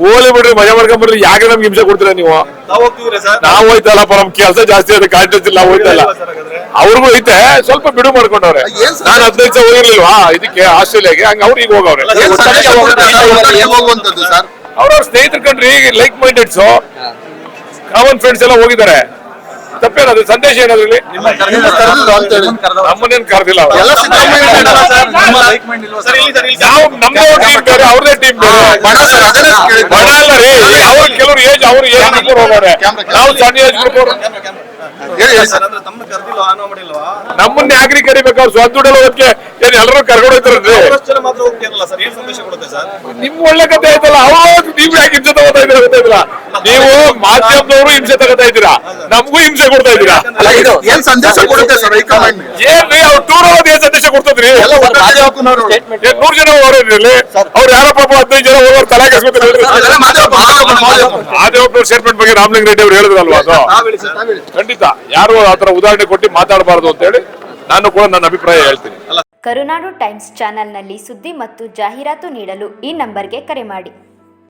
ಹೋಲಿ ಬಿಡ್ರಿ ಮಜಾ ಮಾಡ್ಕೊಂಡ್ ಬರ್ರಿ ಯಾಕೆ ನಮ್ಗೆ ಹಿಂಸೆ ಕೊಡ್ತೀರಾ ನೀವು? ನಾವು ಹೋಗ್ತಿದ್ರೆ ಸರ್? ನಾವ್ ಹೋಯ್ತಲ್ಲಪ್ಪ ನಮ್ ಕೆಲಸ ಜಾಸ್ತಿ ಅದ ಕಾಂಟ್ರೆಸ್ಟ್ ಇಲ್ಲ ಹೋಯ್ತಲ್ಲ. ಅವ್ರಿಗೂ ಐತೆ ಸ್ವಲ್ಪ ಬಿಡು ಮಾಡ್ಕೊಂಡವ್ರೆ. ನಾನು ಹದಿನೈದು ಸಾವಿರ ಹೋಗಿರ್ಲಿಲ್ವಾ? ಇದಕ್ಕೆ ಆಸ್ಟ್ರೇಲಿಯಾಗೆ ಹಂಗ ಅವ್ರು ಈಗ ಹೋಗವ್ರೆ. ಅವ್ರವ್ರ ಸ್ನೇಹಿತರ ಕಂಡ್ರಿ ಲೈಕ್ ಮೈಂಡೆಡ್ಸ್ ಕಾಮನ್ ಫ್ರೆಂಡ್ಸ್ ಎಲ್ಲ ಹೋಗಿದ್ದಾರೆ. ತಪ್ಪೇನದು ಸಂದೇಶ ಏನಾದ್ರಲ್ಲಿ. ನಮ್ಮನ್ನೇನ್ ಕರೆದಿಲ್ಲ ಅವ್ರು. ಎಲ್ಲ ಸಿದ್ದರಾಮಯ್ಯ ಸರ್? ಇಲ್ಲಿ ಸರ್ ಇಲ್ಲಿ ನಾವು ನಮ್ದೇ ಟೀಮ್ ಬೇರೆ ಅವ್ರದೇ ಟೀಮ್ ಬೇರೆ. ಬಣ ಸರ್ ಅದನ್ನೇ ಕೇಳಿದ್ದು. ಬಡ ಅಲ್ಲ ರೀ ಅವ್ರು ಕೆಲವರು ಏಜ್ ಅವ್ರು ಏಜ್ ಗ್ರೂಪ್ ಹೋಗೋರೆ. ನಾವು ಸಣ್ಣ ಏಜ್ ಗ್ರೂಪ್ ಅವರು ಹೇಳಿ ಹೇಳಿ. ಸರ್ ಸರ್ ಅಂದ್ರೆ ತಮ್ಮ ಕರೆದಿಲ್ಲ ಆನೋ ಮಾಡಿಲ್ವಾ? ನಮ್ಮನ್ನ ಯಾಕ್ರಿ ಕರಿಬೇಕು? ಅವ್ರು ಸ್ವಂತ ದುಡ್ಡಲ್ಲ ಹೋಗಕ್ಕೆ ಏನ್ ಎಲ್ಲರೂ ಕರ್ಕೊಂಡು ಹೋಗ್ತಾರನ್ರಿ ಮಾತ್ರ ಹೋಗ್ತಿರಲ್ಲ ಸರ್ ಏನ್ ಸಂದೇಶ ಕೊಡುತ್ತೆ ಸರ್? ನಿಮ್ ಒಳ್ಳೆ ಕತೆ ಆಯ್ತಲ್ಲ ಅವ್ರು ನೀವು ಯಾಕೆ ಹಿಂಸೆ ತಗೋತಾ ಇದ್ದೀರಾ ಗೊತ್ತಾಯ್ತಿಲ್ಲ ನೀವು ಮಾಧ್ಯಮದವರು ಹಿಂಸೆ ತಗೋತಾ ಇದ್ದೀರಾ? ನಮಗೂ ಹಿಂಸೆ ಕೊಡ್ತಾ ಇದ್ದೀರಾ? ಏನ್ ಸಂದೇಶ ಕೊಡುತ್ತೆ ಸರ್ ಏನ್ರಿ ಅವ್ರು ಟೂರ್ ಕೊಡ್ತದ್ರಿ? ನೂರ್ ಜನ ಹೋಗ್ರಿ ಇಲ್ಲಿ. ಅವ್ರು ಯಾರೋ ಪಾಪ ಹದಿನೈದು ಜನ ಹೋಗೋರು ತಲೆ. ಆದೇವಪ್ಪನವ್ರ ಸ್ಟೇಟ್ಮೆಂಟ್ ಬಗ್ಗೆ ರಾಮಲಿಂಗ ರೆಡ್ಡಿ ಅವ್ರು ಹೇಳಿದ್ರಲ್ವಾ ಅದು? ತಾವ್ ಹೇಳಿ ಸರ್ ಖಂಡಿತ. ಯಾರು ಆತರ ಉದಾಹರಣೆ ಕೊಟ್ಟು ಮಾತಾಡಬಾರದು ಅಂತ ಹೇಳಿ ನಾನು ಕೂಡ ನನ್ನ ಅಭಿಪ್ರಾಯ ಹೇಳ್ತೀನಿ. ಕರುನಾಡು ಟೈಮ್ಸ್ ಚಾನೆಲ್ನಲ್ಲಿ ಸುದ್ದಿ ಮತ್ತು ಜಾಹೀರಾತು ನೀಡಲು ಈ ನಂಬರ್ಗೆ ಕರೆ ಮಾಡಿ.